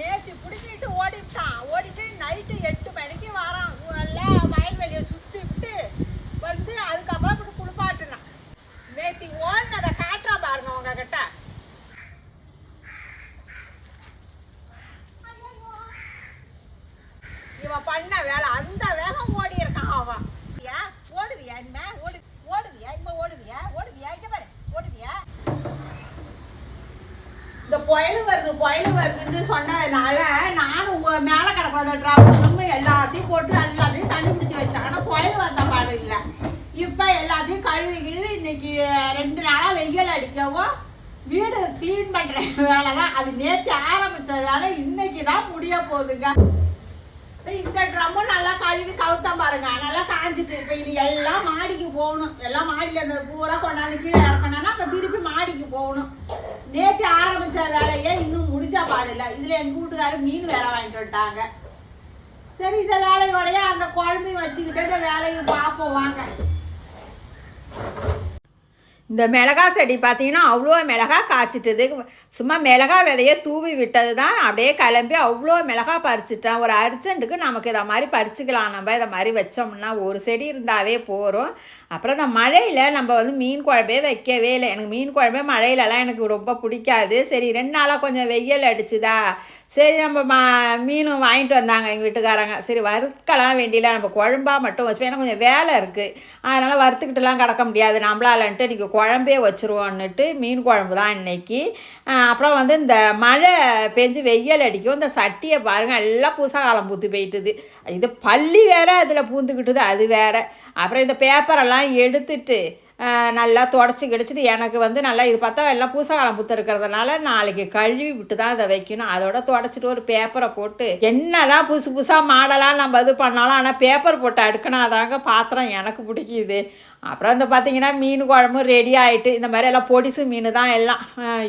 நேற்று பிடிக்கிட்டு ஓடிவிட்டான் ஓடிட்டு நைட்டு எட்டு மணிக்கு வரான். எல்லாம் வயல்வெளியை சுற்றி விட்டு வந்து அதுக்கப்புறம் இப்படி குளிப்பாட்டுனான் நேற்று ஓடினதை காட்டுறா பாருங்க உங்ககிட்ட. இவன் பண்ண வேலை புயல் வருது புயல் வருதுன்னு சொன்னதுனால நானும் உங்க மேல கிடக்காத ட்ராவல் எல்லாத்தையும் போட்டு எல்லாத்தையும் தண்ணி பிடிச்சி வச்சேன். ஆனால் புயல் வந்த பாடு இல்லை. இப்போ எல்லாத்தையும் கழுவி கிழுவி இன்னைக்கு ரெண்டு நாளாக வெயில் அடிக்கவும் வீடு க்ளீன் பண்ற வேலை தான் அது நேற்று ஆரம்பிச்ச வேலை இன்னைக்கு தான் முடிய போகுதுங்க. இந்த ட்ரம்மும் நல்லா கழுவி கவுத்தம் பாருங்க. நல்லா காஞ்சிட்டு இப்போ இது எல்லாம் மாடிக்கு போகணும். எல்லாம் மாடியில் அந்த பூரா கொண்டாந்து கீழே இறக்கணும்னா அப்போ திருப்பி மாடிக்கு போகணும். நேற்று ஆரம்பிச்ச வேலையை இன்னும் முடிஞ்சா பாடில்லை இதில் எங்கள் வீட்டுக்காரர் மீன் வேலை வாங்கிட்டு வந்துட்டாங்க. சரி இந்த வேலையோடைய அந்த குழம்பையும் வச்சுக்கிட்டு இந்த வேலையும் பார்ப்போம் வாங்க. இந்த மிளகா செடி பார்த்தீங்கன்னா அவ்வளோ மிளகா காய்ச்சிட்டுது. சும்மா மிளகா விதைய தூவி விட்டது தான். அப்படியே கிளம்பி அவ்வளோ மிளகா பறிச்சிட்டேன். ஒரு அர்ஜென்ட்டுக்கு நமக்கு இதை மாதிரி பறிச்சுக்கலாம். நம்ம இதை மாதிரி வச்சோம்னா ஒரு செடி இருந்தாவே போகிறோம் அப்புறம் இந்த மழையில் நம்ம வந்து மீன் குழம்பே வைக்கவே இல்லை. எனக்கு மீன் குழம்பே மழையிலலாம் எனக்கு ரொம்ப பிடிக்காது. சரி ரெண்டு நாளாக கொஞ்சம் வெயில் அடிச்சுதா? சரி நம்ம மா மீனும் வாங்கிட்டு வந்தாங்க எங்கள் வீட்டுக்காரங்க. சரி வறுக்கலாம் வேண்டியில நம்ம குழம்பா மட்டும் வச்சுப்போம். ஏன்னா கொஞ்சம் வேலை இருக்குது அதனால் வறுத்துக்கிட்டுலாம் கிடக்க முடியாது. நம்மளாலன்ட்டு இன்றைக்கி குழம்பே வச்சுருவோன்னுட்டு மீன் குழம்பு தான் இன்றைக்கி அப்புறம் வந்து இந்த மழை பெஞ்சு வெயில் அடிக்கும். இந்த சட்டியை பாருங்கள் எல்லாம் பூசாகாலம் பூத்து போயிட்டுது. இது பள்ளி வேறு அதில் பூந்துக்கிட்டுது அது வேற. அப்புறம் இந்த பேப்பரெல்லாம் எடுத்துட்டு நல்லா தொடச்சி கிடச்சிட்டு எனக்கு வந்து நல்லா இது பார்த்தா எல்லாம் பூசகாலம் புத்து இருக்கிறதுனால நாளைக்கு கழுவி விட்டு தான் அதை வைக்கணும். அதோட தொடச்சிட்டு ஒரு பேப்பரை போட்டு என்ன தான் புதுசு புதுசாக மாடலாக நம்ம இது பண்ணாலும் ஆனால் பேப்பர் போட்டு அடுக்கினாதாங்க பாத்திரம் எனக்கு பிடிக்குது. அப்புறம் இந்த பார்த்தீங்கன்னா மீன் குழம்பு ரெடி ஆகிட்டு இந்த மாதிரி எல்லாம் பொடிசு மீன் தான் எல்லாம்.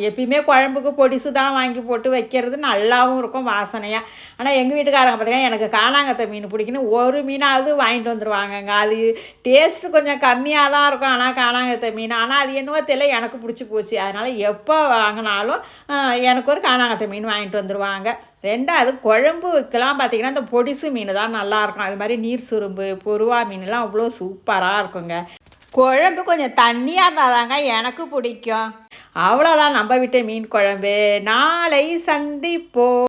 எப்பயுமே குழம்புக்கு பொடிசு தான் வாங்கி போட்டு வைக்கிறது நல்லாவும் இருக்கும் வாசனையாக ஆனால் எங்கள் வீட்டுக்காரங்க பார்த்தீங்கன்னா எனக்கு காணாங்கத்தை மீன் பிடிக்கணும் ஒரு மீனாவது வாங்கிட்டு வந்துடுவாங்கங்க அது டேஸ்ட்டு கொஞ்சம் கம்மியாக தான் இருக்கும் ஆனால் காணாங்கத்தை மீன். ஆனால் அது என்னவோ தெரியல எனக்கு பிடிச்சி போச்சு. அதனால் எப்போ வாங்கினாலும் எனக்கு ஒரு காணாங்கத்தை மீன் வாங்கிட்டு வந்துடுவாங்க ரெண்டாவது குழம்பு வைக்கலாம் பார்த்திங்கன்னா இந்த பொடிசு மீன் தான் நல்லாயிருக்கும் அது மாதிரி நீர் சுரும்பு பொருவா மீன்லாம் அவ்வளோ சூப்பராக இருக்குங்க. குழம்பு கொஞ்சம் தண்ணியாக இருந்தால் தாங்க எனக்கு பிடிக்கும். அவ்வளோதான் நம்ம விட்டு மீன் குழம்பு. நாளை சந்திப்போம்.